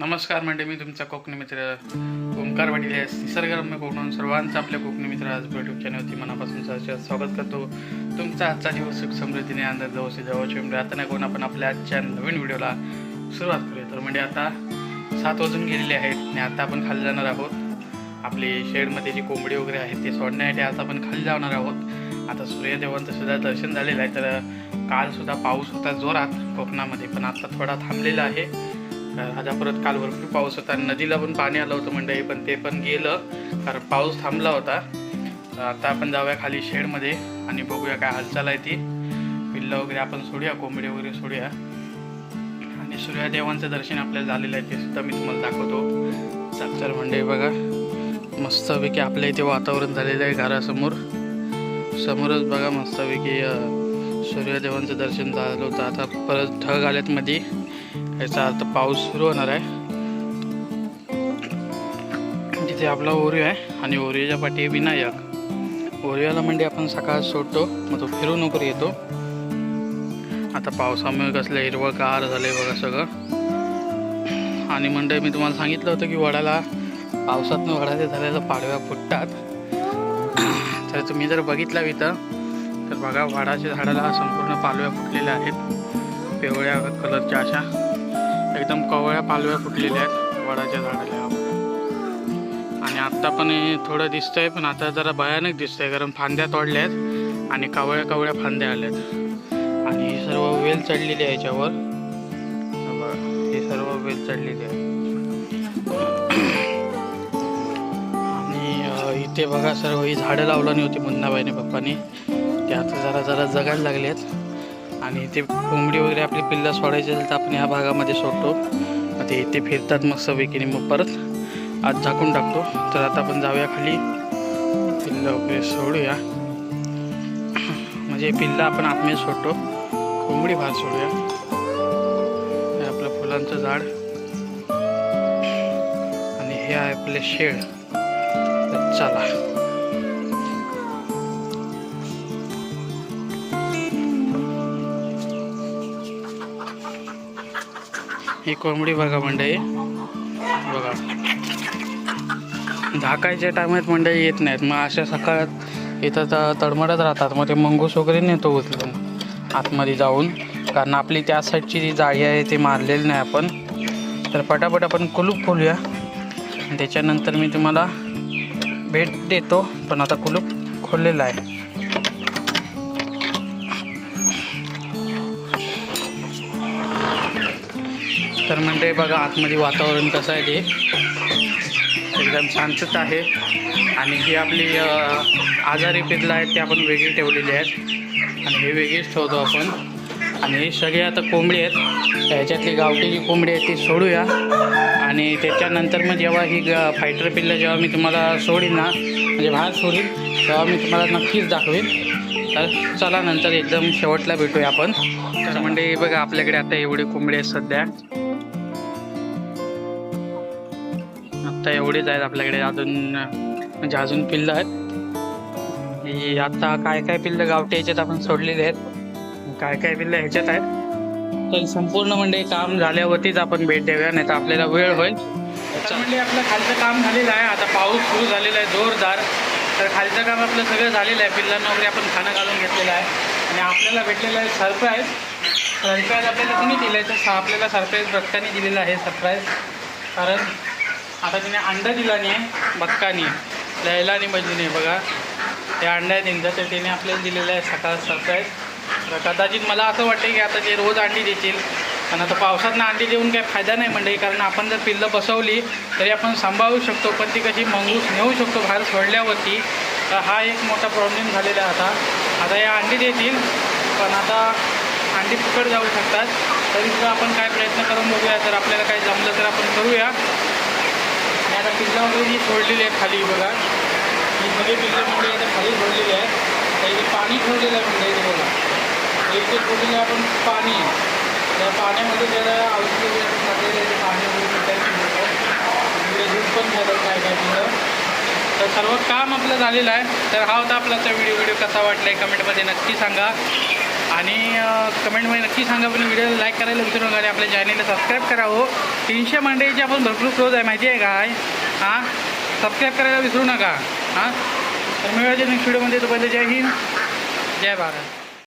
नमस्कार म्हणजे मी तुमचा कोकणी मित्र ओंकार वडील आहे निसर्गरम्य कोकण सर्वांचा आपल्या कोकणी मित्र आज युट्यूब चॅनलवरती मनापासून सहर्ष स्वागत करतो. तुमचा आजचा दिवस सुख समृद्धीने आनंद जवळ जवळचे म्हणजे आता नाही कोण आपण आपल्या आजच्या नवीन व्हिडिओला सुरुवात करूया. तर म्हणजे आता सात वाजून गेलेले आहेत आणि आता आपण खाली जाणार आहोत. आपली शेडमध्ये जी कोंबडी वगैरे आहेत ते सोडण्यासाठी आता आपण खाली जाणार आहोत. आता सूर्यदेवांचं सुद्धा दर्शन झालेलं आहे. तर कालसुद्धा पाऊस होता जोरात कोकणामध्ये पण आता थोडा थांबलेला आहे. आता परत काल भरपूर पाऊस होता नदीला पण पाणी आलं होतं मंडळी पण ते पण गेलं कारण पाऊस थांबला होता. आता आपण जाऊया खाली शेडमध्ये आणि बघूया काय हालचाल आहे ती. पिल्लं वगैरे आपण सोडूया कोंबडी वगैरे सोडूया. आणि सूर्यदेवांचं दर्शन आपल्याला झालेलं आहे ते सुद्धा मी तुम्हाला दाखवतो. चल मंडळी बघा. मस्तपैकी आपल्या इथे वातावरण झालेलं आहे घरासमोर. समोरच बघा मस्तपैकी सूर्यदेवांचं दर्शन झालं होतं. आता परत ढग आल्यात मध्ये याचा अर्थ पाऊस सुरू होणार आहे. तिथे आपला ओरिओ आहे आणि ओरिओच्या पाठी विनायक. ओरिओला म्हणजे आपण सकाळ सोडतो मग तो फिरून वगैरे येतो. आता पावसामुळे कसलं हिरवळ कार झालंय बघा सगळं. आणि म्हणजे मी तुम्हाला सांगितलं होतं की वडाला पावसातनं वडाचे झालेलं पाडव्या फुटतात. तर तुम्ही जर बघितला इथं तर बघा वडाच्या झाडाला संपूर्ण पालव्या फुटलेल्या आहेत. पिवळ्या कलरच्या अशा एकदम कवळ्या पालव्या फुटलेल्या आहेत वडाच्या झाडाला. आणि आत्ता पण हे थोडं दिसतंय पण आता जरा भयानक दिसतंय कारण फांद्या तोडल्या आहेत आणि कवळ्या कवळ्या फांद्या आल्यात. आणि ही सर्व वेल चढलेली आहे याच्यावर. हे ही सर्व वेल चढलेली आहे. आणि इथे बघा सर्व ही झाडं लावली होती मुन्नाबाईने पप्पाने. ते आता जरा जरा जगायला लागले आहेत आणि इथे कोंबडी वगैरे आपली पिल्ला सोडायची असेल तर आपण ह्या भागामध्ये सोडतो. ते इथे फिरतात मग पैकीने मग परत आज झाकून टाकतो. तर आता आपण जाऊया खाली. पिल्ला वगैरे सोडूया. म्हणजे पिल्ला आपण आतमध्ये सोडतो. कोंबडी भात सोडूया. हे आपलं फुलांचं झाड. आणि हे आहे आपले शेड तर चला. ही कोंबडी बघा मंडळी. बघा. झाकायच्या टायमात मंडळी येत नाहीत. मग अशा सकाळात इथं तडमडत राहतात. मग ते मंगूस वगैरे नेतो उचलून आतमध्ये जाऊन. कारण आपली त्या साईडची जी जाळी आहे ती मारलेली नाही आपण. तर पटापट आपण कुलूप खोलूया. त्याच्यानंतर मी तुम्हाला भेट देतो. पण आता कुलूप खोललेलं आहे. तर म्हणजे बघा आतमध्ये वातावरण कसं आहे ते. एकदम शांतच आहे. आणि ही आपली आजारी पिल्लं आहेत ते आपण वेगळी ठेवलेली आहेत. आणि हे वेगळीच ठेवतो आपण. आणि हे सगळे आता कोंबडी आहेत. ह्याच्यातली गावठी जी कोंबडी आहे ती सोडूया. आणि त्याच्यानंतर मग जेव्हा ही ग फायटर पिल्लं जेव्हा मी तुम्हाला सोडीन ना म्हणजे बाहेर सोडीन तेव्हा मी तुम्हाला नक्कीच दाखवेन. तर चला नंतर एकदम शेवटला भेटूया आपण. तर म्हणजे बघा आपल्याकडे आता एवढी कोंबडी आहेत सध्या. आता एवढेच आहेत आपल्याकडे. अजून म्हणजे अजून पिल्लं आहेत. आता काय काय पिल्लं गावठी ह्याच्यात आपण सोडलेले आहेत. काय काय पिल्लं ह्याच्यात आहेत. तर संपूर्ण म्हणजे काम झाल्यावरतीच आपण भेट देऊया नाही तर आपल्याला वेळ होईल. म्हणजे आपलं खालचं काम झालेलं आहे. आता पाऊस सुरू झालेला आहे जोरदार. तर खालचं काम आपलं सगळं झालेलं आहे. पिल्लांना वगैरे आपण खाणं घालून घेतलेलं आहे. आणि आपल्याला भेटलेलं आहे सरप्राईज सरप्राईज आपल्याला कुणी दिलं आहे तर आपल्याला सरप्राईज रक्ताने दिलेलं आहे सरप्राईज कारण आता तिने अंडा दिला नाही बक्कानी लयला आणि म्हणजे मजलीने बघा. ते अंडा आहे त्यांचं तर तिने आपल्याला दिलेलं आहे सकाळ सरप्राईज तर कदाचित मला असं वाटतं की आता ते रोज अंडी देतील पण आता पावसातनं अंडी देऊन काही फायदा नाही म्हणजे कारण आपण जर पिल्लं बसवली तरी आपण सांभाळू शकतो पण ती कशी मंगूस नेऊ शकतो बाहेर सोडल्यावरती. तर हा एक मोठा प्रॉब्लेम झालेला आहे आता. आता या अंडी देतील पण आता अंडी फुकट जाऊ शकतात. तरी सुद्धा आपण काय प्रयत्न करून बघूया जर आपल्याला काही जमलं तर आपण करूया. आता पिझ्झामध्ये जी सोडलेली आहे खाली बघा. ही सगळी पिझ्झामध्ये आता खाली सोडलेली आहे. तर इथे पाणी ठेवलेलं आहे म्हणजे इथे बघा. इथे ठेवलेलं आहे आपण पाणी. त्या पाण्यामध्ये त्याला औषध वगैरे आपण टाकलेलं आहे पाणी वगैरे म्हणजे दूध पण झालं काय काय तिथं तर सर्व काम आपलं झालेलं आहे. तर हा होता आपला व्हिडिओ. व्हिडिओ कसा वाटला आहे कमेंटमध्ये नक्की सांगा. आणि कमेंटमध्ये नक्की सांगा पण व्हिडिओला लाईक करायला विसरू नका आणि आपल्या चॅनलला सबस्क्राईब करावं तीनशे मंडळीचे आपण भरपूर क्लोज आहे माहिती आहे काय? हां? सबस्क्राईब करायला विसरू नका. हां? तर मिळायचे नेक्स्ट व्हिडिओमध्ये तो पहिले जय हिंद. जय भारत.